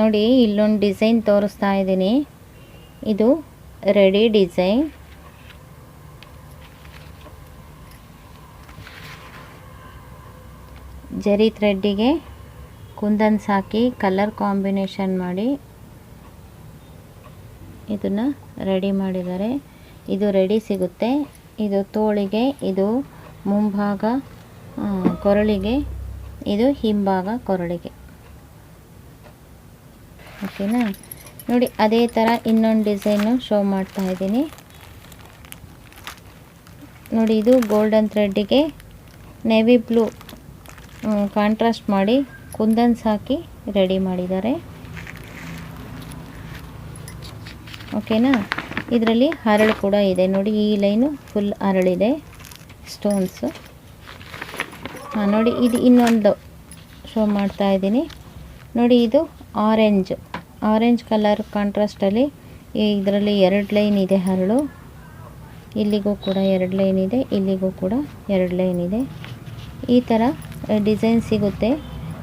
ನೋಡಿ, ಇಲ್ಲೊಂದು ಡಿಸೈನ್ ತೋರಿಸ್ತಾ ಇದ್ದೀನಿ. ಇದು ರೆಡಿ ಡಿಸೈನ್. ಜರಿ ಥ್ರೆಡ್ಡಿಗೆ ಕುಂದನ್ಸ್ ಹಾಕಿ ಕಲರ್ ಕಾಂಬಿನೇಷನ್ ಮಾಡಿ ಇದನ್ನು ರೆಡಿ ಮಾಡಿದ್ದಾರೆ. ಇದು ರೆಡಿ ಸಿಗುತ್ತೆ. ಇದು ತೋಳಿಗೆ, ಇದು ಮುಂಭಾಗ ಕೊರಳಿಗೆ, ಇದು ಹಿಂಭಾಗ ಕೊರಳಿಗೆ. ಓಕೆನಾ? ನೋಡಿ, ಅದೇ ಥರ ಇನ್ನೊಂದು ಡಿಸೈನು ಶೋ ಮಾಡ್ತಾ ಇದ್ದೀನಿ. ನೋಡಿ, ಇದು ಗೋಲ್ಡನ್ ಥ್ರೆಡ್ಡಿಗೆ ನೆವಿ ಬ್ಲೂ ಕಾಂಟ್ರಾಸ್ಟ್ ಮಾಡಿ ಕುಂದನ್ಸ್ ಹಾಕಿ ರೆಡಿ ಮಾಡಿದ್ದಾರೆ. ಓಕೆನಾ? ಇದರಲ್ಲಿ ಹರಳು ಕೂಡ ಇದೆ. ನೋಡಿ, ಈ ಲೈನು ಫುಲ್ ಹರಳಿದೆ, ಸ್ಟೋನ್ಸು. ಹಾಂ ನೋಡಿ, ಇದು ಇನ್ನೊಂದು ಶೋ ಮಾಡ್ತಾ ಇದ್ದೀನಿ. ನೋಡಿ, ಇದು ಆರೆಂಜ್. ಆರೆಂಜ್ ಕಲರ್ ಕಾಂಟ್ರಾಸ್ಟಲ್ಲಿ ಇದರಲ್ಲಿ ಎರಡು ಲೈನ್ ಇದೆ ಹರಳು. ಇಲ್ಲಿಗೂ ಕೂಡ ಎರಡು ಲೈನ್ ಇದೆ, ಇಲ್ಲಿಗೂ ಕೂಡ ಎರಡು ಲೈನ್ ಇದೆ. ಈ ಥರ ಡಿಸೈನ್ ಸಿಗುತ್ತೆ.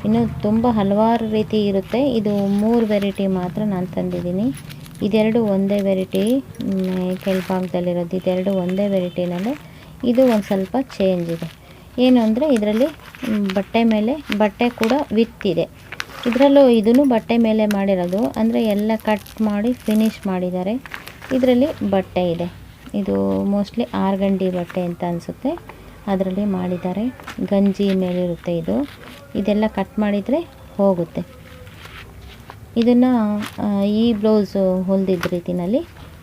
ಇನ್ನು ತುಂಬ ಹಲವಾರು ರೀತಿ ಇರುತ್ತೆ. ಇದು ಮೂರು ವೆರೈಟಿ ಮಾತ್ರ ನಾನು ತಂದಿದ್ದೀನಿ. ಇದೆರಡು ಒಂದೇ ವೆರೈಟಿ ಕೆಳಭಾಗದಲ್ಲಿರೋದು ಇದೆರಡು ಒಂದೇ ವೆರೈಟಿನಲ್ಲಿ ಇದು ಒಂದು ಸ್ವಲ್ಪ ಚೇಂಜ್ ಇದೆ. ಏನು ಅಂದರೆ ಇದರಲ್ಲಿ ಬಟ್ಟೆ ಮೇಲೆ ಬಟ್ಟೆ ಕೂಡ ವಿತ್ ಇದೆ. ಇದರಲ್ಲೂ ಇದನ್ನು ಬಟ್ಟೆ ಮೇಲೆ ಮಾಡಿರೋದು. ಅಂದರೆ ಎಲ್ಲ ಕಟ್ ಮಾಡಿ ಫಿನಿಶ್ ಮಾಡಿದ್ದಾರೆ. ಇದರಲ್ಲಿ ಬಟ್ಟೆ ಇದೆ. ಇದು ಮೋಸ್ಟ್ಲಿ ಆರ್ಗಂಡಿ ಬಟ್ಟೆ ಅಂತ ಅನಿಸುತ್ತೆ. ಅದರಲ್ಲಿ ಮಾಡಿದ್ದಾರೆ. ಗಂಜಿ ಮೇಲಿರುತ್ತೆ ಇದು. ಇದೆಲ್ಲ ಕಟ್ ಮಾಡಿದರೆ ಹೋಗುತ್ತೆ. ಇದನ್ನು ಈ ಬ್ಲೌಸು ಹೊಲಿದಿದ್ದ ರೀತಿನಲ್ಲಿ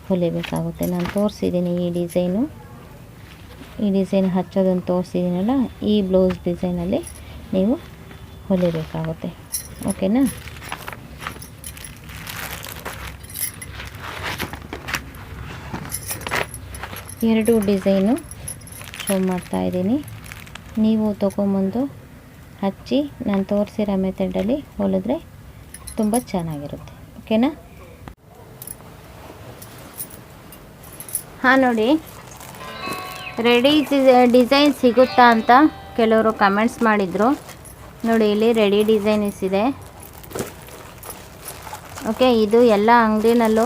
ಹೊಲಿಬೇಕಾಗುತ್ತೆ. ನಾನು ತೋರಿಸಿದ್ದೀನಿ ಈ ಡಿಸೈನು ಈ ಡಿಸೈನ್ ಹಚ್ಚೋದನ್ನು ತೋರಿಸಿದ್ದೀನಲ್ಲ, ಈ ಬ್ಲೌಸ್ ಡಿಸೈನಲ್ಲಿ ನೀವು ಹೊಲಿಬೇಕಾಗುತ್ತೆ. ಓಕೆನಾ? ಎರಡು ಡಿಸೈನು ಶೋ ಮಾಡ್ತಾ ಇದ್ದೀನಿ. ನೀವು ತೊಗೊಂಬಂದು ಹಚ್ಚಿ ನಾನು ತೋರಿಸಿರೋ ಮೆಥಡಲ್ಲಿ ಹೊಲಿದ್ರೆ ತುಂಬ ಚೆನ್ನಾಗಿರುತ್ತೆ. ಓಕೆನಾ? ಹಾಂ, ನೋಡಿ. ರೆಡಿ ಡಿಸೈನ್ ಸಿಗುತ್ತಾ ಅಂತ ಕೆಲವರು ಕಮೆಂಟ್ಸ್ ಮಾಡಿದರು. ನೋಡಿ, ಇಲ್ಲಿ ರೆಡಿ ಡಿಸೈನ್ಸ್ ಇದೆ. ಓಕೆ ಇದು ಎಲ್ಲ ಅಂಗಡಿನಲ್ಲೂ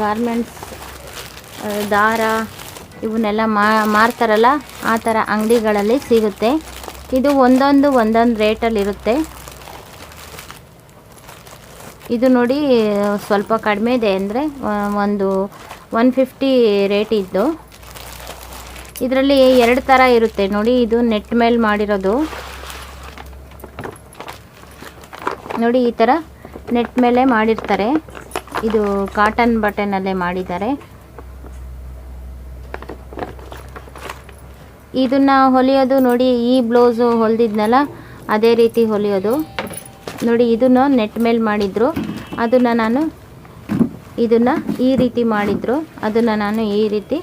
ಗಾರ್ಮೆಂಟ್ಸ್ ದಾರ, ಇವನ್ನೆಲ್ಲ ಮಾರ್ತಾರಲ್ಲ, ಆ ಥರ ಅಂಗಡಿಗಳಲ್ಲಿ ಸಿಗುತ್ತೆ. ಇದು ಒಂದೊಂದು ಒಂದೊಂದು ರೇಟಲ್ಲಿರುತ್ತೆ ಇದು ನೋಡಿ, ಸ್ವಲ್ಪ ಕಡಿಮೆ ಇದೆ ಅಂದರೆ ಒಂದು ಒನ್ ಫಿಫ್ಟಿ ರೇಟ್ ಇದ್ದು. ಇದರಲ್ಲಿ ಎರಡು ಥರ ಇರುತ್ತೆ. ನೋಡಿ, ಇದು ನೆಟ್ ಮೇಲೆ ಮಾಡಿರೋದು. ನೋಡಿ, ಈ ಥರ ನೆಟ್ ಮೇಲೆ ಮಾಡಿರ್ತಾರೆ. ಇದು ಕಾಟನ್ ಬಟನಲ್ಲೇ ಮಾಡಿದ್ದಾರೆ. ಇದನ್ನು ಹೊಲಿಯೋದು ನೋಡಿ, ಈ ಬ್ಲೌಸು ಹೊಲ್ದಿದ್ನಲ್ಲ, ಅದೇ ರೀತಿ ಹೊಲಿಯೋದು. ನೋಡಿ, ಇದನ್ನು ನೆಟ್ ಮೇಲೆ ಮಾಡಿದ್ರು. ಅದನ್ನು ನಾನು ಇದನ್ನು ಈ ರೀತಿ ಮಾಡಿದ್ರು. ಅದನ್ನು ನಾನು ಈ ರೀತಿ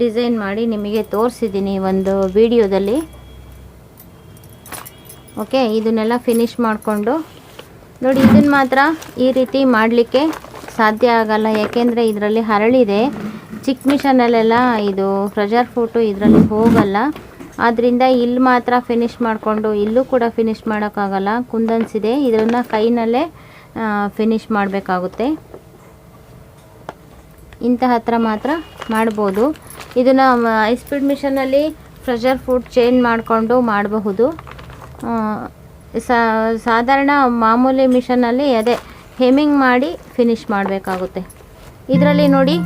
ಡಿಸೈನ್ ಮಾಡಿ ನಿಮಗೆ ತೋರಿಸಿದ್ದೀನಿ ಒಂದು ವಿಡಿಯೋದಲ್ಲಿ. ಓಕೆ, ಇದನ್ನೆಲ್ಲ ಫಿನಿಶ್ ಮಾಡಿಕೊಂಡು ನೋಡಿ ಇದನ್ನು ಮಾತ್ರ ಈ ರೀತಿ ಮಾಡಲಿಕ್ಕೆ ಸಾಧ್ಯ ಆಗಲ್ಲ. ಯಾಕೆಂದರೆ ಇದರಲ್ಲಿ ಹರಳಿದೆ. ಚಿಕ್ಕ ಮಿಷನಲ್ಲೆಲ್ಲ ಇದು ಪ್ರೆಷರ್ ಫೋಟು ಇದರಲ್ಲಿ ಹೋಗಲ್ಲ. ಆದ್ದರಿಂದ ಇಲ್ಲಿ ಮಾತ್ರ ಫಿನಿಶ್ ಮಾಡಿಕೊಂಡು, ಇಲ್ಲೂ ಕೂಡ ಫಿನಿಶ್ ಮಾಡೋಕ್ಕಾಗಲ್ಲ. ಕುಂದನ್ಸಿದೆ. ಇದನ್ನು ಕೈನಲ್ಲೇ ಫಿನಿಶ್ ಮಾಡಬೇಕಾಗುತ್ತೆ. ಇಂಥ ಹತ್ರ ಮಾತ್ರ ಮಾಡ್ಬೋದು. ಇದನ್ನು ಐಸ್ಪೀಡ್ ಸ್ಪೀಡ್ ಮಿಷನಲ್ಲಿ ಪ್ರೆಷರ್ ಫುಡ್ ಚೇಂಜ್ ಮಾಡಿಕೊಂಡು ಮಾಡಬಹುದು. ಸಾಧಾರಣ ಮಾಮೂಲಿ ಮಿಷನಲ್ಲಿ ಅದೇ ಹೆಮ್ಮಿಂಗ್ ಮಾಡಿ ಫಿನಿಶ್ ಮಾಡಬೇಕಾಗುತ್ತೆ. ಇದರಲ್ಲಿ ನೋಡಿ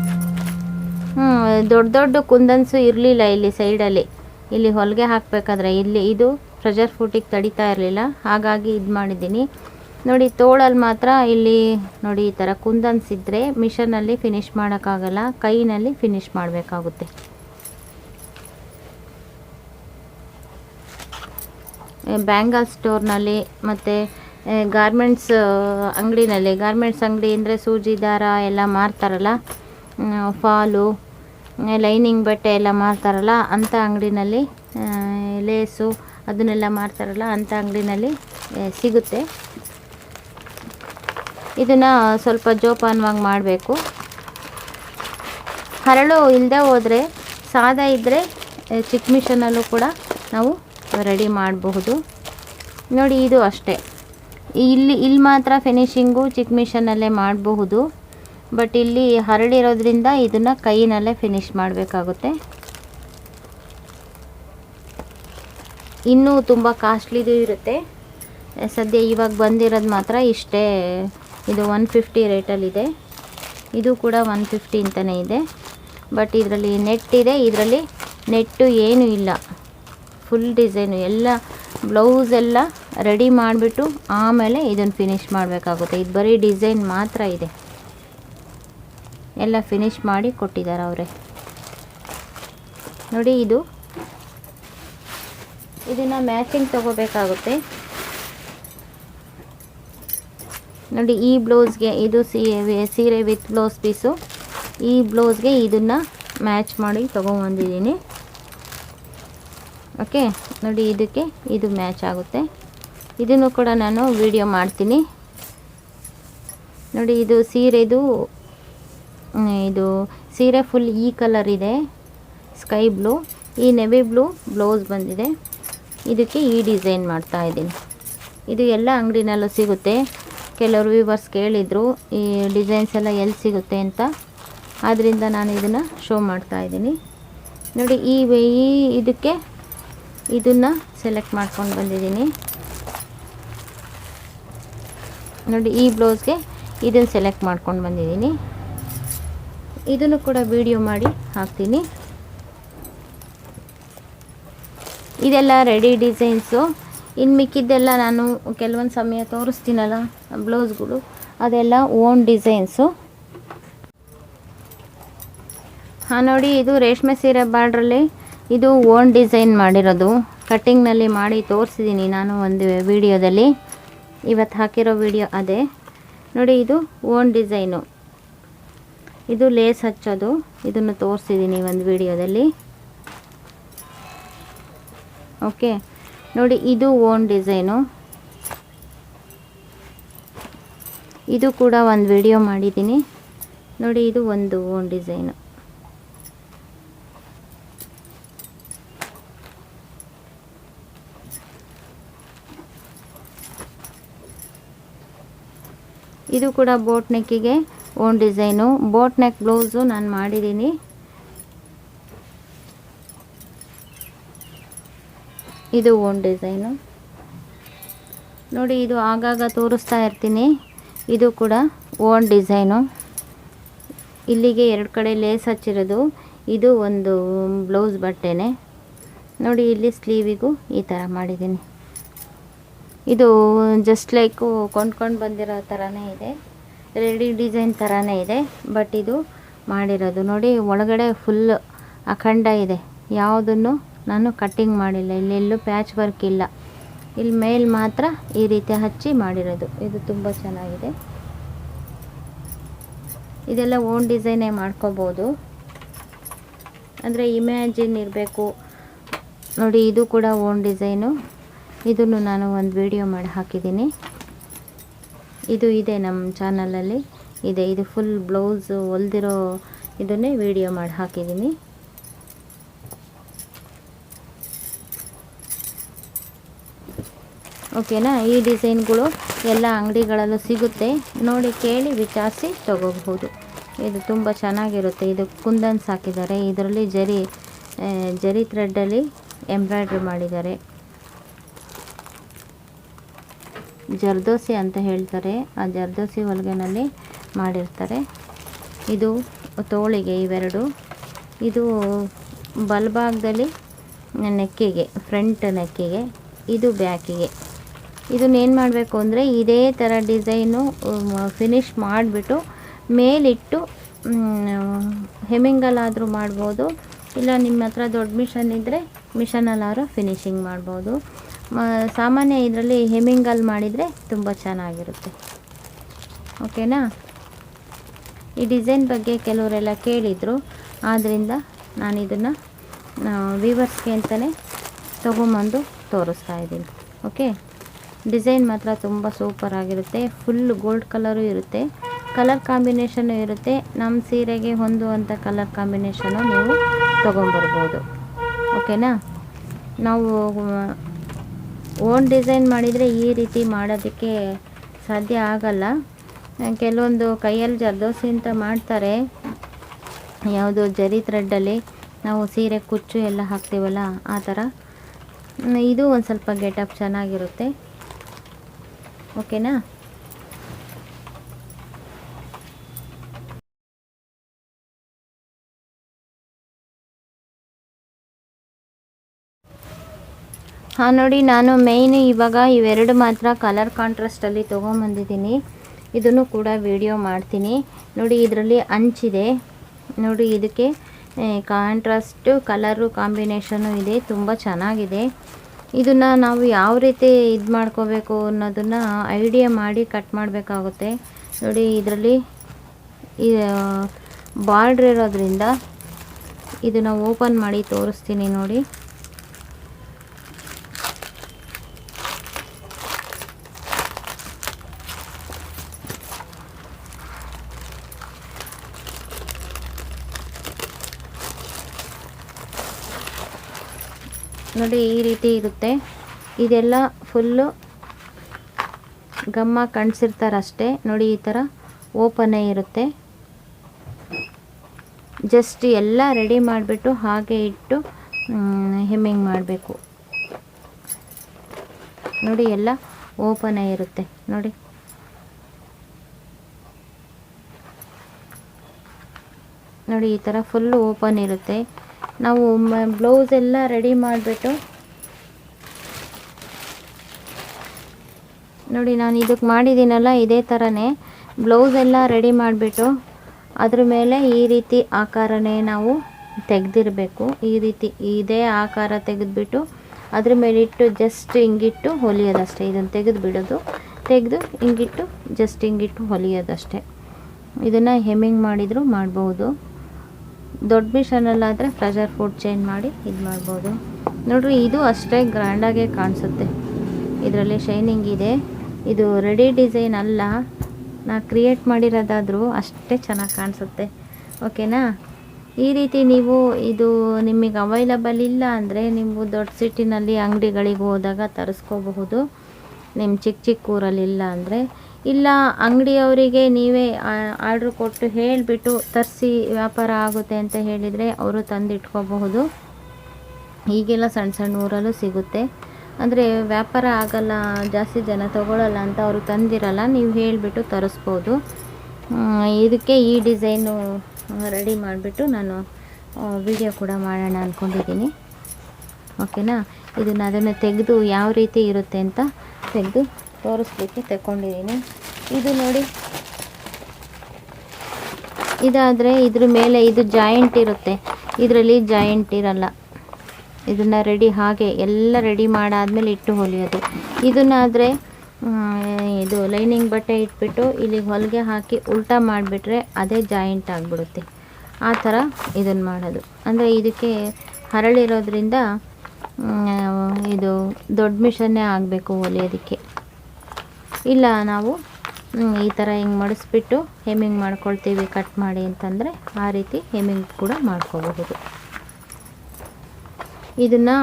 ದೊಡ್ಡ ದೊಡ್ಡ ಕುಂದನ್ಸು ಇರಲಿಲ್ಲ ಇಲ್ಲಿ ಸೈಡಲ್ಲಿ. ಇಲ್ಲಿ ಹೊಲಿಗೆ ಹಾಕಬೇಕಾದ್ರೆ ಇಲ್ಲಿ ಇದು ಪ್ರೆಷರ್ ಫುಟಿಗೆ ತಡಿತಾ ಇರಲಿಲ್ಲ, ಹಾಗಾಗಿ ಇದು ಮಾಡಿದ್ದೀನಿ. ನೋಡಿ, ತೋಳಲ್ಲಿ ಮಾತ್ರ ಇಲ್ಲಿ ನೋಡಿ ಈ ಥರ ಕುಂದನ್ಸಿದ್ರೆ ಮಿಷನಲ್ಲಿ ಫಿನಿಶ್ ಮಾಡೋಕ್ಕಾಗಲ್ಲ, ಕೈನಲ್ಲಿ ಫಿನಿಶ್ ಮಾಡಬೇಕಾಗುತ್ತೆ. ಬ್ಯಾಂಗಲ್ ಸ್ಟೋರ್ನಲ್ಲಿ ಮತ್ತು ಗಾರ್ಮೆಂಟ್ಸ್ ಅಂಗಡಿನಲ್ಲಿ. ಗಾರ್ಮೆಂಟ್ಸ್ ಅಂಗಡಿ ಅಂದರೆ ಸೂಜಿ, ದಾರ ಎಲ್ಲ ಮಾರ್ತಾರಲ್ಲ? ಫಾಲು ಲೈನಿಂಗ್ ಬಟ್ಟೆ ಎಲ್ಲ ಮಾರ್ತಾರಲ್ಲ? ಅಂಥ ಅಂಗಡಿನಲ್ಲಿ ಲೇಸು ಅದನ್ನೆಲ್ಲ ಮಾರ್ತಾರಲ್ಲ? ಅಂಥ ಅಂಗಡಿನಲ್ಲಿ ಸಿಗುತ್ತೆ. ಇದನ್ನು ಸ್ವಲ್ಪ ಜೋಪಾನವಾಗಿ ಮಾಡಬೇಕು. ಹರಳು ಇಲ್ಲದೆ ಹೋದರೆ, ಸಾದ ಇದ್ದರೆ ಚಿಕ್ಕ ಮಿಷನಲ್ಲೂ ಕೂಡ ನಾವು ರೆಡಿ ಮಾಡಬಹುದು. ನೋಡಿ ಇದು ಅಷ್ಟೇ. ಇಲ್ಲಿ ಇಲ್ಲಿ ಮಾತ್ರ ಫಿನಿಶಿಂಗು ಚಿಕ್ಕ ಮಿಷನಲ್ಲೇ ಮಾಡಬಹುದು. ಬಟ್ ಇಲ್ಲಿ ಹರಡಿರೋದ್ರಿಂದ ಇದನ್ನು ಕೈನಲ್ಲೇ ಫಿನಿಶ್ ಮಾಡಬೇಕಾಗುತ್ತೆ. ಇನ್ನೂ ತುಂಬ ಕಾಸ್ಟ್ಲಿದು ಇರುತ್ತೆ. ಸದ್ಯ ಇವಾಗ ಬಂದಿರೋದು ಮಾತ್ರ ಇಷ್ಟೇ. ಇದು ಒನ್ ಫಿಫ್ಟಿ ರೇಟಲ್ಲಿದೆ. ಇದು ಕೂಡ ಒನ್ ಫಿಫ್ಟಿ ಅಂತಲೇ ಇದೆ. ಬಟ್ ಇದರಲ್ಲಿ ನೆಟ್ ಇದೆ. ಇದರಲ್ಲಿ ನೆಟ್ಟು ಏನೂ ಇಲ್ಲ. ಫುಲ್ ಡಿಸೈನು ಎಲ್ಲ ಬ್ಲೌಸ್ ಎಲ್ಲ ರೆಡಿ ಮಾಡಿಬಿಟ್ಟು ಆಮೇಲೆ ಇದನ್ನು ಫಿನಿಶ್ ಮಾಡಬೇಕಾಗುತ್ತೆ. ಇದು ಬರೀ ಡಿಸೈನ್ ಮಾತ್ರ ಇದೆ. ಎಲ್ಲ ಫಿನಿಶ್ ಮಾಡಿ ಕೊಟ್ಟಿದ್ದಾರೆ ಅವರೇ. ನೋಡಿ ಇದು. ಇದನ್ನು ಮ್ಯಾಚಿಂಗ್ ತಗೋಬೇಕಾಗುತ್ತೆ. ನೋಡಿ ಈ ಬ್ಲೌಸ್ಗೆ ಇದು ಸೀರೆ ವಿತ್ ಬ್ಲೌಸ್ ಪೀಸು ಈ ಬ್ಲೌಸ್ಗೆ ಇದನ್ನು ಮ್ಯಾಚ್ ಮಾಡಿ ತೊಗೊಂಬಂದಿದ್ದೀನಿ ಓಕೆ? ನೋಡಿ, ಇದಕ್ಕೆ ಇದು ಮ್ಯಾಚ್ ಆಗುತ್ತೆ. ಇದನ್ನು ಕೂಡ ನಾನು ವಿಡಿಯೋ ಮಾಡ್ತೀನಿ. ನೋಡಿ, ಇದು ಸೀರೆದು ಇದು ಸೀರೆ ಫುಲ್ ಈ ಕಲರ್ ಇದೆ. ಸ್ಕೈ ಬ್ಲೂ ಈ ನೆವಿ ಬ್ಲೂ ಬ್ಲೌಸ್ ಬಂದಿದೆ. ಇದಕ್ಕೆ ಈ ಡಿಸೈನ್ ಮಾಡ್ತಾ ಇದ್ದೀನಿ. ಇದು ಎಲ್ಲ ಅಂಗಡಿನಲ್ಲೂ ಸಿಗುತ್ತೆ. ಕೆಲವರು ವ್ಯೂವರ್ಸ್ ಕೇಳಿದರು, ಈ ಡಿಸೈನ್ಸ್ ಎಲ್ಲ ಎಲ್ಲಿ ಸಿಗುತ್ತೆ ಅಂತ. ಆದ್ದರಿಂದ ನಾನು ಇದನ್ನು ಶೋ ಮಾಡ್ತಾ ಇದ್ದೀನಿ. ನೋಡಿ ಈ, ಇದಕ್ಕೆ ಇದನ್ನು ಸೆಲೆಕ್ಟ್ ಮಾಡ್ಕೊಂಡು ಬಂದಿದ್ದೀನಿ. ನೋಡಿ, ಈ ಬ್ಲೌಸ್ಗೆ ಇದನ್ನು ಸೆಲೆಕ್ಟ್ ಮಾಡ್ಕೊಂಡು ಬಂದಿದ್ದೀನಿ. ಇದನ್ನು ಕೂಡ ವಿಡಿಯೋ ಮಾಡಿ ಹಾಕ್ತೀನಿ. ಇದೆಲ್ಲ ರೆಡಿ ಡಿಸೈನ್ಸು ಇನ್ನು ಮಿಕ್ಕಿದ್ದೆಲ್ಲ ನಾನು ಕೆಲವೊಂದು ಸಮಯ ತೋರಿಸ್ತೀನಲ್ಲ ಬ್ಲೌಸ್ಗಳು ಅದೆಲ್ಲ ಓನ್ ಡಿಸೈನ್ಸು ಹಾಂ, ನೋಡಿ, ಇದು ರೇಷ್ಮೆ ಸೀರೆ ಬಾರ್ಡ್ರಲ್ಲಿ ಇದು ಓನ್ ಡಿಸೈನ್ ಮಾಡಿರೋದು. ಕಟ್ಟಿಂಗ್ನಲ್ಲಿ ಮಾಡಿ ತೋರಿಸಿದ್ದೀನಿ ನಾನು ಒಂದು ವಿಡಿಯೋದಲ್ಲಿ. ಇವತ್ತು ಹಾಕಿರೋ ವಿಡಿಯೋ ಅದೇ. ನೋಡಿ, ಇದು ಓನ್ ಡಿಸೈನು. ಇದು ಲೇಸ್ ಹಚ್ಚೋದು. ಇದನ್ನು ತೋರಿಸಿದ್ದೀನಿ ಒಂದು ವಿಡಿಯೋದಲ್ಲಿ. ಓಕೆ ನೋಡಿ, ಇದು ಓನ್ ಡಿಸೈನು. ಇದು ಕೂಡ ಒಂದು ವಿಡಿಯೋ ಮಾಡಿದ್ದೀನಿ ನೋಡಿ, ಇದು ಒಂದು ಓನ್ ಡಿಸೈನು. ಇದು ಕೂಡ boat ನೆಕ್ಕಿಗೆ own design boat neck blouse ನಾನು ಮಾಡಿದ್ದೀನಿ ಇದು ಓನ್ ಡಿಸೈನು ನೋಡಿ, ಇದು ಆಗಾಗ ತೋರಿಸ್ತಾ ಇರ್ತೀನಿ. ಇದು ಕೂಡ ಓನ್ ಡಿಸೈನು ಇಲ್ಲಿಗೆ ಎರಡು ಕಡೆ ಲೇಸ್ ಹಚ್ಚಿರೋದು. ಇದು ಒಂದು ಬ್ಲೌಸ್ ಬಟ್ಟೆನೆ. ನೋಡಿ, ಇಲ್ಲಿ ಸ್ಲೀವಿಗೂ ಈ ಥರ ಮಾಡಿದ್ದೀನಿ ಇದು ಜಸ್ಟ್ ಲೈಕು ಕೊಂಡ್ಕೊಂಡು ಬಂದಿರೋ ಥರನೇ ಇದೆ. ರೆಡಿ ಡಿಸೈನ್ ಥರನೇ ಇದೆ ಬಟ್ ಇದು ಮಾಡಿರೋದು. ನೋಡಿ, ಒಳಗಡೆ ಫುಲ್ ಅಖಂಡ ಇದೆ. ಯಾವುದನ್ನು ನಾನು ಕಟ್ಟಿಂಗ್ ಮಾಡಿಲ್ಲ. ಇಲ್ಲೆಲ್ಲೂ ಪ್ಯಾಚ್ ವರ್ಕ್ ಇಲ್ಲ. ಇಲ್ಲಿ ಮೇಲ್ ಮಾತ್ರ ಈ ರೀತಿ ಹಚ್ಚಿ ಮಾಡಿರೋದು. ಇದು ತುಂಬ ಚೆನ್ನಾಗಿದೆ. ಇದೆಲ್ಲ ಓನ್ ಡಿಸೈನೇ ಮಾಡ್ಕೋಬೋದು. ಅಂದರೆ ಇಮ್ಯಾಜಿನ್ ಇರಬೇಕು. ನೋಡಿ, ಇದು ಕೂಡ ಓನ್ ಡಿಸೈನು ಇದನ್ನು ನಾನು ಒಂದು ವಿಡಿಯೋ ಮಾಡಿ ಹಾಕಿದ್ದೀನಿ. ಇದು ಇದೆ ನಮ್ಮ ಚಾನಲಲ್ಲಿ ಇದೆ, ಇದು ಫುಲ್ ಬ್ಲೌಸ್ ಹೊಲ್ದಿರೋ ಇದನ್ನೇ ವಿಡಿಯೋ ಮಾಡಿ ಹಾಕಿದ್ದೀನಿ. ಓಕೆನಾ ಈ ಡಿಸೈನ್ಗಳು ಎಲ್ಲ ಅಂಗಡಿಗಳಲ್ಲೂ ಸಿಗುತ್ತೆ. ನೋಡಿ, ಕೇಳಿ ವಿಚಾರಿಸಿ ತಗೋಬಹುದು. ಇದು ತುಂಬ ಚೆನ್ನಾಗಿರುತ್ತೆ. ಇದು ಕುಂದನ್ಸ್ ಹಾಕಿದ್ದಾರೆ. ಇದರಲ್ಲಿ ಜರಿ ಜರಿ ಥ್ರೆಡ್ಡಲ್ಲಿ ಎಂಬ್ರಾಯ್ಡ್ರಿ ಮಾಡಿದ್ದಾರೆ. ಜರ್ದೋಸಿ ಅಂತ ಹೇಳ್ತಾರೆ. ಆ ಜರ್ದೋಸಿ ಹೊಲಿಗೆನಲ್ಲಿ ಮಾಡಿರ್ತಾರೆ. ಇದು ತೋಳಿಗೆ ಇವೆರಡು. ಇದು ಬಲಭಾಗದಲ್ಲಿ ನೆಕ್ಕಿಗೆ, ಫ್ರಂಟ್ ನೆಕ್ಕಿಗೆ, ಇದು ಬ್ಯಾಕಿಗೆ. ಇದನ್ನೇನು ಮಾಡಬೇಕು ಅಂದರೆ ಇದೇ ಥರ ಡಿಸೈನು ಫಿನಿಶ್ ಮಾಡಿಬಿಟ್ಟು ಮೇಲಿಟ್ಟು ಹೆಮ್ಮಿಂಗಲ್ಲಾದರೂ ಮಾಡ್ಬೋದು. ಇಲ್ಲ ನಿಮ್ಮ ಹತ್ರ ದೊಡ್ಡ ಮಿಷನ್ ಇದ್ದರೆ ಮಿಷನಲ್ಲಾದ್ರೂ ಫಿನಿಶಿಂಗ್ ಮಾಡ್ಬೋದು. ಸಾಮಾನ್ಯ ಇದರಲ್ಲಿ ಹೆಮಿಂಗಲ್ ಮಾಡಿದರೆ ತುಂಬ ಚೆನ್ನಾಗಿರುತ್ತೆ. ಓಕೆನಾ? ಈ ಡಿಸೈನ್ ಬಗ್ಗೆ ಕೆಲವರೆಲ್ಲ ಕೇಳಿದರು. ಆದ್ದರಿಂದ ನಾನು ಇದನ್ನು ವೀವರ್ಸ್ಗೆ ಅಂತಲೇ ತೊಗೊಂಬಂದು ತೋರಿಸ್ತಾ ಇದ್ದೀನಿ. ಓಕೆ? ಡಿಸೈನ್ ಮಾತ್ರ ತುಂಬ ಸೂಪರ್ ಆಗಿರುತ್ತೆ. ಫುಲ್ ಗೋಲ್ಡ್ ಕಲರು ಇರುತ್ತೆ. ಕಲರ್ ಕಾಂಬಿನೇಷನು ಇರುತ್ತೆ. ನಮ್ಮ ಸೀರೆಗೆ ಹೊಂದುವಂಥ ಕಲರ್ ಕಾಂಬಿನೇಷನು ನೀವು ತೊಗೊಂಬರ್ಬೋದು. ಓಕೆನಾ? ನಾವು ಓನ್ ಡಿಸೈನ್ ಮಾಡಿದರೆ ಈ ರೀತಿ ಮಾಡೋದಕ್ಕೆ ಸಾಧ್ಯ ಆಗಲ್ಲ. ಕೆಲವೊಂದು ಕೈಯಲ್ಲಿ ಜರ್ದೋಸಿ ಅಂತ ಮಾಡ್ತಾರೆ. ಯಾವುದು ಜರಿ ಥ್ರೆಡ್ಡಲ್ಲಿ ನಾವು ಸೀರೆ, ಕುಚ್ಚು ಎಲ್ಲ ಹಾಕ್ತೀವಲ್ಲ, ಆ ಥರ. ಇದು ಒಂದು ಸ್ವಲ್ಪ ಗೆಟಪ್ ಚೆನ್ನಾಗಿರುತ್ತೆ. ಓಕೆನಾ? ಹಾಂ, ನೋಡಿ, ನಾನು ಮೇಯ್ನ್ ಇವಾಗ ಇವೆರಡು ಮಾತ್ರ ಕಲರ್ ಕಾಂಟ್ರಾಸ್ಟಲ್ಲಿ ತೊಗೊಂಬಂದಿದ್ದೀನಿ. ಇದನ್ನು ಕೂಡ ವಿಡಿಯೋ ಮಾಡ್ತೀನಿ. ನೋಡಿ, ಇದರಲ್ಲಿ ಅಂಚಿದೆ ನೋಡಿ, ಇದಕ್ಕೆ ಕಾಂಟ್ರಾಸ್ಟು ಕಲರು ಕಾಂಬಿನೇಷನು ಇದೆ. ತುಂಬ ಚೆನ್ನಾಗಿದೆ. ಇದನ್ನು ನಾವು ಯಾವ ರೀತಿ ಇದು ಮಾಡ್ಕೋಬೇಕು ಅನ್ನೋದನ್ನು ಐಡಿಯಾ ಮಾಡಿ ಕಟ್ ಮಾಡಬೇಕಾಗುತ್ತೆ. ನೋಡಿ, ಇದರಲ್ಲಿ ಬಾರ್ಡ್ರ್ ಇರೋದ್ರಿಂದ ಇದನ್ನು ಓಪನ್ ಮಾಡಿ ತೋರಿಸ್ತೀನಿ ನೋಡಿ. ನೋಡಿ ಈ ರೀತಿ ಇರುತ್ತೆ. ಇದೆಲ್ಲ ಫುಲ್ಲು ಗಮ್ಮ ಕಣ್ಸಿರ್ತಾರಷ್ಟೇ. ನೋಡಿ ಈ ಥರ ಓಪನೇ ಇರುತ್ತೆ. ಜಸ್ಟ್ ಎಲ್ಲ ರೆಡಿ ಮಾಡಿಬಿಟ್ಟು ಹಾಗೆ ಇಟ್ಟು ಹೆಮ್ಮಿಂಗ್ ಮಾಡಬೇಕು. ನೋಡಿ ಎಲ್ಲ ಓಪನೇ ಇರುತ್ತೆ. ನೋಡಿ. ನೋಡಿ ಈ ಥರ ಫುಲ್ಲು ಓಪನ್ ಇರುತ್ತೆ. ನಾವು ಬ್ಲೌಸ್ ಎಲ್ಲ ರೆಡಿ ಮಾಡಿಬಿಟ್ಟು ನೋಡಿ ನಾನು ಇದಕ್ಕೆ ಮಾಡಿದ್ದೀನಲ್ಲ ಇದೇ ಥರನೇ ಬ್ಲೌಸ್ ಎಲ್ಲ ರೆಡಿ ಮಾಡಿಬಿಟ್ಟು ಅದ್ರ ಮೇಲೆ ಈ ರೀತಿ ಆಕಾರನೇ ನಾವು ತೆಗೆದಿರಬೇಕು. ಈ ರೀತಿ ಇದೇ ಆಕಾರ ತೆಗೆದುಬಿಟ್ಟು ಅದ್ರ ಮೇಲಿಟ್ಟು ಜಸ್ಟ್ ಹಿಂಗಿಟ್ಟು ಹೊಲಿಯೋದಷ್ಟೇ. ಇದನ್ನು ತೆಗೆದು ಬಿಡೋದು. ತೆಗೆದು ಹಿಂಗಿಟ್ಟು ಜಸ್ಟ್ ಹಿಂಗಿಟ್ಟು ಹೊಲಿಯೋದಷ್ಟೇ. ಇದನ್ನು ಹೆಮ್ಮಿಂಗ್ ಮಾಡಿದರೂ ಮಾಡ್ಬೋದು. ದೊಡ್ಡ ಮಿಷನಲ್ಲಾದರೆ ಪ್ರೆಷರ್ ಫುಡ್ ಚೇಂಜ್ ಮಾಡಿ ಇದು ಮಾಡ್ಬೋದು. ನೋಡ್ರಿ, ಇದು ಅಷ್ಟೇ ಗ್ರ್ಯಾಂಡಾಗೆ ಕಾಣಿಸುತ್ತೆ. ಇದರಲ್ಲಿ ಶೈನಿಂಗ್ ಇದೆ. ಇದು ರೆಡಿ ಡಿಸೈನ್ ಅಲ್ಲ. ನಾ ಕ್ರಿಯೇಟ್ ಮಾಡಿರೋದಾದರೂ ಅಷ್ಟೇ ಚೆನ್ನಾಗಿ ಕಾಣಿಸುತ್ತೆ. ಓಕೆನಾ ಈ ರೀತಿ ನೀವು ಇದು ನಿಮಗೆ ಅವೈಲಬಲ್ ಇಲ್ಲ ಅಂದರೆ ನೀವು ದೊಡ್ಡ ಸಿಟಿನಲ್ಲಿ ಅಂಗಡಿಗಳಿಗೆ ಹೋದಾಗ ತರಿಸ್ಕೋಬಹುದು. ನಿಮ್ಮ ಚಿಕ್ಕ ಚಿಕ್ಕ ಊರಲ್ಲಿ ಇಲ್ಲ ಅಂದರೆ ಇಲ್ಲ, ಅಂಗಡಿಯವರಿಗೆ ನೀವೇ ಆರ್ಡ್ರ್ ಕೊಟ್ಟು ಹೇಳಿಬಿಟ್ಟು ತರಿಸಿ ವ್ಯಾಪಾರ ಆಗುತ್ತೆ ಅಂತ ಹೇಳಿದರೆ ಅವರು ತಂದಿಟ್ಕೋಬಹುದು. ಈಗೆಲ್ಲ ಸಣ್ಣ ಸಣ್ಣ ಊರಲ್ಲೂ ಸಿಗುತ್ತೆ. ಅಂದರೆ ವ್ಯಾಪಾರ ಆಗಲ್ಲ, ಜಾಸ್ತಿ ಜನ ತಗೊಳ್ಳಲ್ಲ ಅಂತ ಅವರು ತಂದಿರಲ್ಲ, ನೀವು ಹೇಳಿಬಿಟ್ಟು ತರಿಸ್ಬೋದು. ಇದಕ್ಕೆ ಈ ಡಿಸೈನು ರೆಡಿ ಮಾಡಿಬಿಟ್ಟು ನಾನು ವಿಡಿಯೋ ಕೂಡ ಮಾಡೋಣ ಅಂದ್ಕೊಂಡಿದ್ದೀನಿ ಓಕೆನಾ? ಇದನ್ನು ಅದನ್ನು ತೆಗೆದು ಯಾವ ರೀತಿ ಇರುತ್ತೆ ಅಂತ ತೆಗೆದು ತೋರಿಸ್ಲಿಕ್ಕೆ ತಗೊಂಡಿದ್ದೀನಿ. ಇದು ನೋಡಿ. ಇದಾದರೆ ಇದ್ರ ಮೇಲೆ ಇದು ಜಾಯಿಂಟ್ ಇರುತ್ತೆ. ಇದರಲ್ಲಿ ಜಾಯಿಂಟ್ ಇರಲ್ಲ. ಇದನ್ನು ರೆಡಿ ಹಾಗೆ ಎಲ್ಲ ರೆಡಿ ಮಾಡಾದ್ಮೇಲೆ ಇಟ್ಟು ಹೊಲಿಯೋದು. ಇದನ್ನಾದರೆ ಇದು ಲೈನಿಂಗ್ ಬಟ್ಟೆ ಇಟ್ಬಿಟ್ಟು ಇಲ್ಲಿ ಹೊಲಿಗೆ ಹಾಕಿ ಉಲ್ಟಾ ಮಾಡಿಬಿಟ್ರೆ ಅದೇ ಜಾಯಿಂಟ್ ಆಗಿಬಿಡುತ್ತೆ. ಆ ಥರ ಇದನ್ನು ಮಾಡೋದು. ಅಂದರೆ ಇದಕ್ಕೆ ಹರಳಿರೋದ್ರಿಂದ ಇದು ದೊಡ್ಡ ಮಿಷನ್ನೇ ಆಗಬೇಕು ಹೊಲಿಯೋದಕ್ಕೆ. ಇಲ್ಲ, ನಾವು ಈ ಥರ ಹಿಂಗೆ ಮಡಿಸ್ಬಿಟ್ಟು ಹೆಮ್ಮಿಂಗ್ ಮಾಡ್ಕೊಳ್ತೀವಿ ಕಟ್ ಮಾಡಿ ಅಂತಂದರೆ ಆ ರೀತಿ ಹೆಮ್ಮಿಂಗ್ ಕೂಡ ಮಾಡ್ಕೋಬಹುದು. ಇದನ್ನು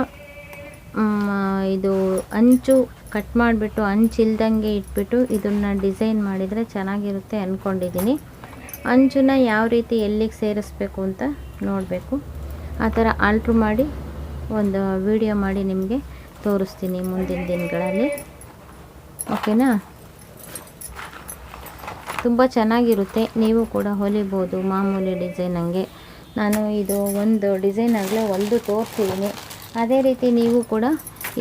ಇದು ಅಂಚು ಕಟ್ ಮಾಡಿಬಿಟ್ಟು, ಅಂಚು ಇಲ್ದಂಗೆ ಇಟ್ಬಿಟ್ಟು ಇದನ್ನು ಡಿಸೈನ್ ಮಾಡಿದರೆ ಚೆನ್ನಾಗಿರುತ್ತೆ ಅಂದ್ಕೊಂಡಿದ್ದೀನಿ ಅಂಚನ್ನ ಯಾವ ರೀತಿ ಎಲ್ಲಿಗೆ ಸೇರಿಸ್ಬೇಕು ಅಂತ ನೋಡಬೇಕು. ಆ ಥರ ಆಲ್ಟ್ರು ಮಾಡಿ ಒಂದು ವಿಡಿಯೋ ಮಾಡಿ ನಿಮಗೆ ತೋರಿಸ್ತೀನಿ ಮುಂದಿನ ದಿನಗಳಲ್ಲಿ. ಓಕೆನಾ ತುಂಬ ಚೆನ್ನಾಗಿರುತ್ತೆ. ನೀವು ಕೂಡ ಹೊಲಿಬೋದು. ಮಾಮೂಲಿ ಡಿಸೈನ್ ಹಂಗೆ. ನಾನು ಇದು ಒಂದು ಡಿಸೈನ್ ಆಗಲೇ ಹೊಲಿದು ತೋರಿಸಿದ್ದೀನಿ ಅದೇ ರೀತಿ ನೀವು ಕೂಡ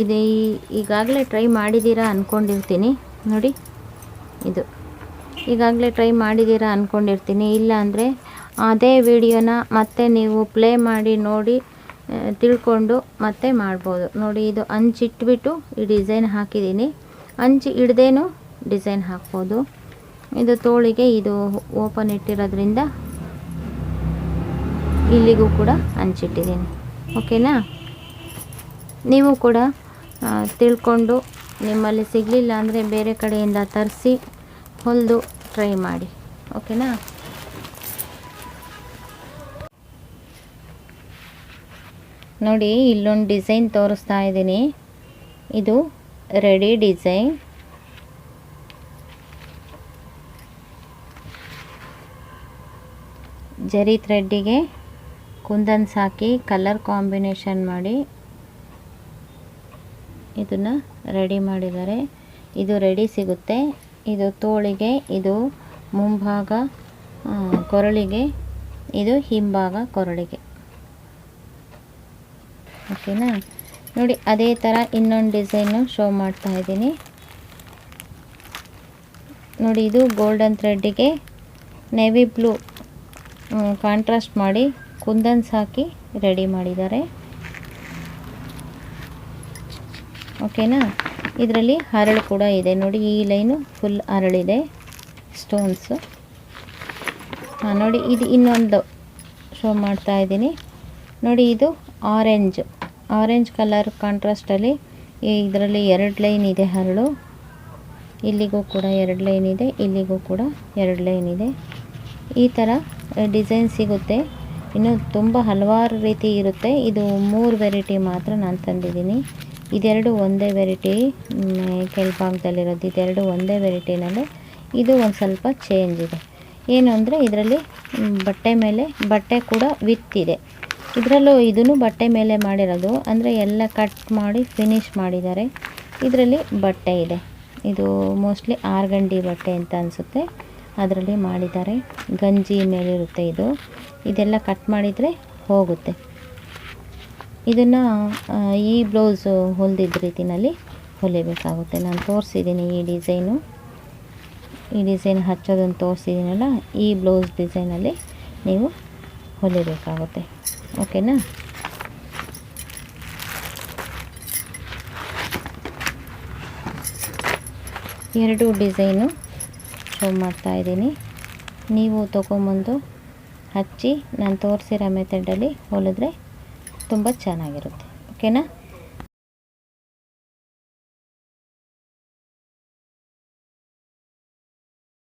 ಇದು ಈಗಾಗಲೇ ಟ್ರೈ ಮಾಡಿದ್ದೀರಾ ಅಂದ್ಕೊಂಡಿರ್ತೀನಿ ನೋಡಿ, ಇದು. ಈಗಾಗಲೇ ಟ್ರೈ ಮಾಡಿದ್ದೀರಾ ಅಂದ್ಕೊಂಡಿರ್ತೀನಿ ಇಲ್ಲ ಅಂದರೆ ಅದೇ ವಿಡಿಯೋನ ಮತ್ತೆ ನೀವು ಪ್ಲೇ ಮಾಡಿ, ನೋಡಿ ತಿಳ್ಕೊಂಡು ಮತ್ತೆ ಮಾಡ್ಬೋದು. ನೋಡಿ, ಇದು ಅಂಚಿಟ್ಬಿಟ್ಟು ಈ ಡಿಸೈನ್ ಹಾಕಿದ್ದೀನಿ ಹಂಚಿ ಹಿಡ್ದೇನು ಡಿಸೈನ್ ಹಾಕ್ಬೋದು. ಇದು ತೋಳಿಗೆ ಇದು ಓಪನ್ ಇಟ್ಟಿರೋದ್ರಿಂದ ಇಲ್ಲಿಗೂ ಕೂಡ ಹಂಚಿಟ್ಟಿದ್ದೀನಿ. ಓಕೆನಾ? ನೀವು ಕೂಡ ತಿಳ್ಕೊಂಡು ನಿಮ್ಮಲ್ಲಿ ಸಿಗಲಿಲ್ಲ ಅಂದರೆ ಬೇರೆ ಕಡೆಯಿಂದ ತರಿಸಿ ಹೊಲಿದು ಟ್ರೈ ಮಾಡಿ. ಓಕೆನಾ? ನೋಡಿ, ಇಲ್ಲೊಂದು ಡಿಸೈನ್ ತೋರಿಸ್ತಾ ಇದ್ದೀನಿ. ಇದು ರೆಡಿ ಡಿಸೈನ್. ಜರಿ ಥ್ರೆಡ್ಡಿಗೆ ಕುಂದನ್ಸ್ ಹಾಕಿ ಕಲರ್ ಕಾಂಬಿನೇಷನ್ ಮಾಡಿ ಇದನ್ನು ರೆಡಿ ಮಾಡಿದ್ದಾರೆ. ಇದು ರೆಡಿ ಸಿಗುತ್ತೆ. ಇದು ತೋಳಿಗೆ, ಇದು ಮುಂಭಾಗ ಕೊರಳಿಗೆ, ಇದು ಹಿಂಭಾಗ ಕೊರಳಿಗೆ. ಓಕೆನಾ ನೋಡಿ, ಅದೇ ಥರ ಇನ್ನೊಂದು ಡಿಸೈನು ಶೋ ಮಾಡ್ತಾ ಇದ್ದೀನಿ. ನೋಡಿ, ಇದು ಗೋಲ್ಡನ್ ಥ್ರೆಡ್ಡಿಗೆ ನೇವಿ ಬ್ಲೂ ಕಾಂಟ್ರಾಸ್ಟ್ ಮಾಡಿ ಕುಂದನ್ಸ್ ಹಾಕಿ ರೆಡಿ ಮಾಡಿದ್ದಾರೆ. ಓಕೆನಾ ಇದರಲ್ಲಿ ಹರಳು ಕೂಡ ಇದೆ. ನೋಡಿ, ಈ ಲೈನು ಫುಲ್ ಹರಳಿದೆ ಸ್ಟೋನ್ಸು ಹಾಂ, ನೋಡಿ, ಇದು ಇನ್ನೊಂದು ಶೋ ಮಾಡ್ತಾ ಇದ್ದೀನಿ. ನೋಡಿ, ಇದು ಆರೆಂಜ್ ಆರೆಂಜ್ ಕಲರ್ ಕಾಂಟ್ರಾಸ್ಟಲ್ಲಿ ಇದರಲ್ಲಿ ಎರಡು ಲೈನ್ ಇದೆ ಹರಳು. ಇಲ್ಲಿಗೂ ಕೂಡ ಎರಡು ಲೈನ್ ಇದೆ, ಇಲ್ಲಿಗೂ ಕೂಡ ಎರಡು ಲೈನ್ ಇದೆ. ಈ ಥರ ಡಿಸೈನ್ ಸಿಗುತ್ತೆ. ಇನ್ನು ತುಂಬ ಹಲವಾರು ರೀತಿ ಇರುತ್ತೆ. ಇದು ಮೂರು ವೆರೈಟಿ ಮಾತ್ರ ನಾನು ತಂದಿದ್ದೀನಿ. ಇದೆರಡು ಒಂದೇ ವೆರೈಟಿ ಕೆಳಭಾಗದಲ್ಲಿರೋದು ಇದೆರಡು ಒಂದೇ ವೆರೈಟಿನಲ್ಲಿ. ಇದು ಒಂದು ಸ್ವಲ್ಪ ಚೇಂಜ್ ಇದೆ. ಏನು ಅಂದರೆ ಇದರಲ್ಲಿ ಬಟ್ಟೆ ಮೇಲೆ, ಬಟ್ಟೆ ಕೂಡ ವಿತ್ ಇದೆ. ಇದರಲ್ಲೂ ಇದನ್ನು ಬಟ್ಟೆ ಮೇಲೆ ಮಾಡಿರೋದು. ಅಂದರೆ ಎಲ್ಲ ಕಟ್ ಮಾಡಿ ಫಿನಿಶ್ ಮಾಡಿದ್ದಾರೆ. ಇದರಲ್ಲಿ ಬಟ್ಟೆ ಇದೆ. ಇದು ಮೋಸ್ಟ್ಲಿ ಆರ್ಗಂಡಿ ಬಟ್ಟೆ ಅಂತ ಅನಿಸುತ್ತೆ. ಅದರಲ್ಲಿ ಮಾಡಿದ್ದಾರೆ ಗಂಜಿ ಮೇಲಿರುತ್ತೆ ಇದು. ಇದೆಲ್ಲ ಕಟ್ ಮಾಡಿದರೆ ಹೋಗುತ್ತೆ. ಇದನ್ನು ಈ ಬ್ಲೌಸು ಹೊಲಿದಿದ್ದ ರೀತಿಯಲ್ಲಿ ಹೊಲಿಬೇಕಾಗುತ್ತೆ. ನಾನು ತೋರಿಸಿದ್ದೀನಿ ಈ ಡಿಸೈನು ಈ ಡಿಸೈನ್ ಹಚ್ಚೋದನ್ನು ತೋರಿಸಿದ್ದೀನಲ್ಲ ಈ ಬ್ಲೌಸ್ ಡಿಸೈನಲ್ಲಿ ನೀವು ಹೊಲಿಬೇಕಾಗುತ್ತೆ. ಓಕೆನಾ? ಎರಡು ಡಿಸೈನು ಶೋ ಮಾಡ್ತಾ ಇದ್ದೀನಿ. ನೀವು ತೊಗೊಂಬಂದು ಹಚ್ಚಿ ನಾನು ತೋರಿಸಿರೋ ಮೆಥಡಲ್ಲಿ ಹೊಲಿದ್ರೆ ತುಂಬ ಚೆನ್ನಾಗಿರುತ್ತೆ. ಓಕೆನಾ